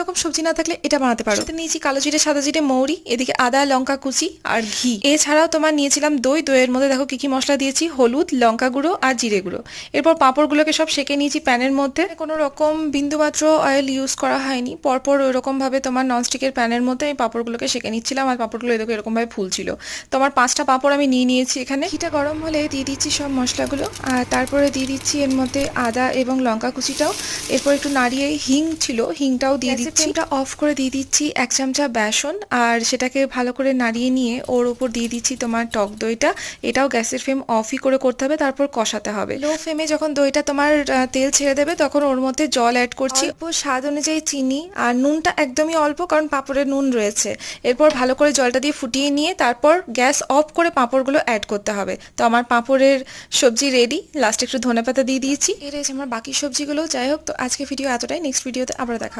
রকম সবজি না থাকলে এটা বানাতে পারো। সাথে নিয়েছি কালো জিরে সাদা জিরে মৌরি এদিকে আদা লঙ্কা কুচি আর ঘি। এছাড়াও তোমার নিয়েছিলাম দই। দইয়ের মধ্যে দেখো কি কি মশলা দিয়েছি হলুদ লঙ্কা গুঁড়ো আর জিরে গুঁড়ো। এরপর পাঁপড়গুলোকে সব সেকে নিয়েছি প্যানের মধ্যে। কোনো রকম বিন্দুমাত্র অয়েল ইউজ করা হয়নি। পরপর ওইরকম ভাবে তোমার ননস্টিকের প্যানের মধ্যে আমি পাঁপড়গুলোকে সেকে নিচ্ছিলাম আর পাঁপড়গুলো এরকম এরকম ভাবে ফুলছিল। তোমার পাঁচটা পাঁপড় আমি নিয়ে নিয়েছি এখানে। ঘিটা গরম হলে দিয়ে দিচ্ছি সব মশলাগুলো। আর তারপরে দিয়ে দিচ্ছি এর মধ্যে আদা এবং লঙ্কা কুচিটাও। এরপর একটু নাড়িয়ে হিং ছিল হিংটাও দিয়ে দিচ্ছি এটা অফ করে দিয়ে দিচ্ছি এক চামচা বেসন আর সেটাকে ভালো করে নাড়িয়ে নিয়ে ওর উপর দিয়ে দিচ্ছি তোমার টক দইটা। এটাও গ্যাসের ফ্লেম অফই করে করতে হবে তারপর কষাতে হবে। লো ফ্লেমে যখন দইটা তোমার তেল ছেড়ে দেবে তখন ওর মধ্যে জল অ্যাড করছি। অল্প স্বাদ অনুযায়ী চিনি আর নুনটা একদমই অল্প কারণ পাঁপড়ের নুন রয়েছে। এরপর ভালো করে জলটা দিয়ে ফুটিয়ে নিয়ে তারপর গ্যাস অফ করে পাঁপড়গুলো অ্যাড করতে হবে। তো আমার পাঁপড়ের সবজি রেডি লাস্টে একটু ধনেপাতা দিয়ে দিয়েছি। এর আমার বাকি সবজিগুলো যাই হোক তো আজকে ভিডিও এতটাই। নেক্সট ভিডিওতে আবার দেখা হবে।